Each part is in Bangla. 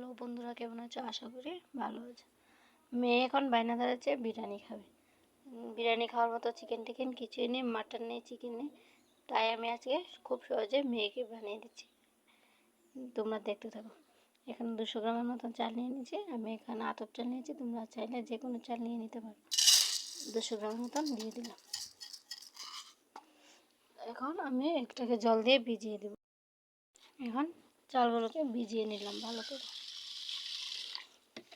হ্যালো বন্ধুরা, কেমন আছো? আশা করি ভালো আছে। মেয়ে এখন বাইনা দাঁড়াচ্ছে বিরিয়ানি খাবে। বিরিয়ানি খাওয়ার মতো চিকেন টিকেন কিছুই নেই মাটন নেই চিকেন নেই। তাই আমি আজকে খুব সহজে মেয়েকে বানিয়ে দিচ্ছি। তোমরা দেখতে থাকো। এখানে দুশো গ্রামের মতন চাল নিয়ে নিয়েছি। আমি এখানে আতপ চাল নিয়েছি, তোমরা চাইলে যে কোনো চাল নিয়ে নিতে পারো। দুশো গ্রামের মতন দিয়ে দিলাম। এখন আমি একটাকে জল দিয়ে ভিজিয়ে দেবো। এখন চালগুলোকে ভিজিয়ে নিলাম ভালো করে।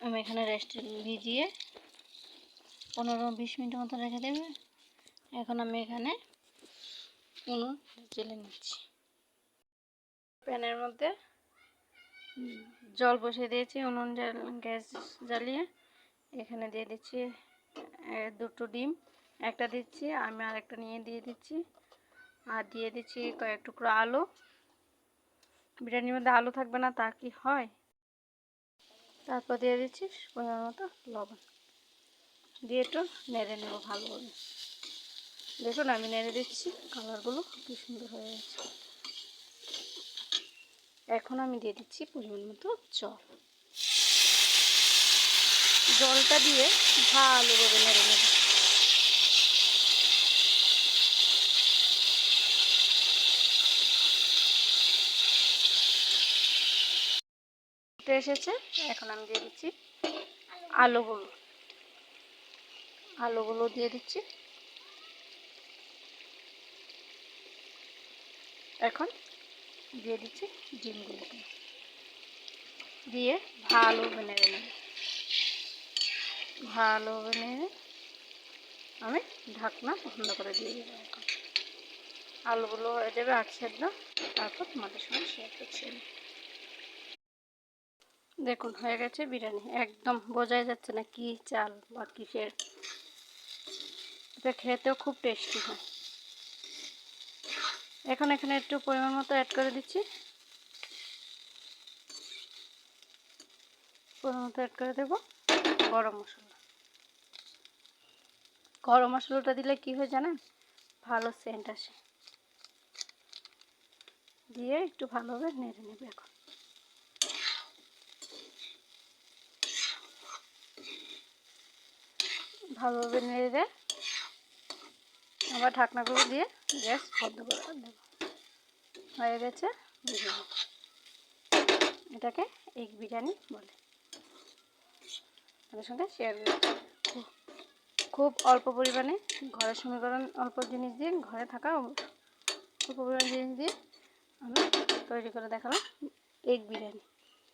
আমি এখানে রেস্টে ভিজিয়ে পনেরো বিশ মিনিটের মতো রেখে দেবে। এখন আমি এখানে উনুন জেলে নিচ্ছি। প্যানের মধ্যে জল বসিয়ে দিয়েছি, উনুন জ্বাল- গ্যাস জ্বালিয়ে এখানে দিয়ে দিচ্ছি দুটো ডিম, একটা দিচ্ছি, আমি আরেকটা নিয়ে দিয়ে দিচ্ছি, আর দিয়ে দিচ্ছি কয়েক টুকরো আলু। বিরিয়ানির মধ্যে আলু থাকবে না, তা কি হয়? তারপর দিয়ে দিচ্ছি পরিমাণ মতো লবণ। দিয়ে একটু নেড়ে নেব ভালোভাবে। দেখুন, আমি নেড়ে দিচ্ছি, কালারগুলো কী সুন্দর হয়ে গেছে। এখন আমি দিয়ে দিচ্ছি পরিমাণ মতো জল। জলটা দিয়ে ভালোভাবে নেড়ে নেব। ফুটে এসেছে। এখন আমি দিয়ে দিচ্ছি আলুগুলো আলুগুলো দিয়ে দিচ্ছি। এখন দিয়ে দিচ্ছি ডিমগুলোকে। দিয়ে ভালো নেড়ে নেব। ভালো নেড়ে আমি ঢাকনা বন্ধ করে দিয়ে দেবো এখন। আলুগুলো হয়ে যাবে আট সেদ্ধ তারপর তোমাদের সঙ্গে শেয়ার করছি। দেখুন, হয়ে গেছে বিরিয়ানি। একদম বোঝাই যাচ্ছে না কি চাল বা কিসের। এটা খেতেও খুব টেস্টি হয়। এখন এখানে একটু পরিমাণ মতো অ্যাড করে দিচ্ছি। পরিমাণ মতো অ্যাড করে দেবো গরম মশলা। গরম মশলাটা দিলে কি হয় জানেন? ভালো সেন্ট আসে। দিয়ে একটু ভালোভাবে নেড়ে নেবে এখন। ভালোভাবে নেড়ে দিয়ে আবার ঢাকনাগুলো দিয়ে গ্যাস বন্ধ করে দেবো। হয়ে গেছে? এটাকে এগ বিরিয়ানি বলে। তাদের সঙ্গে শেয়ার খুব খুব অল্প পরিমাণে ঘরের সমীকরণ, অল্প জিনিস দিয়ে, ঘরে থাকা অল্প পরিমাণ জিনিস দিয়ে আমি তৈরি করে দেখালাম এগ বিরিয়ানি।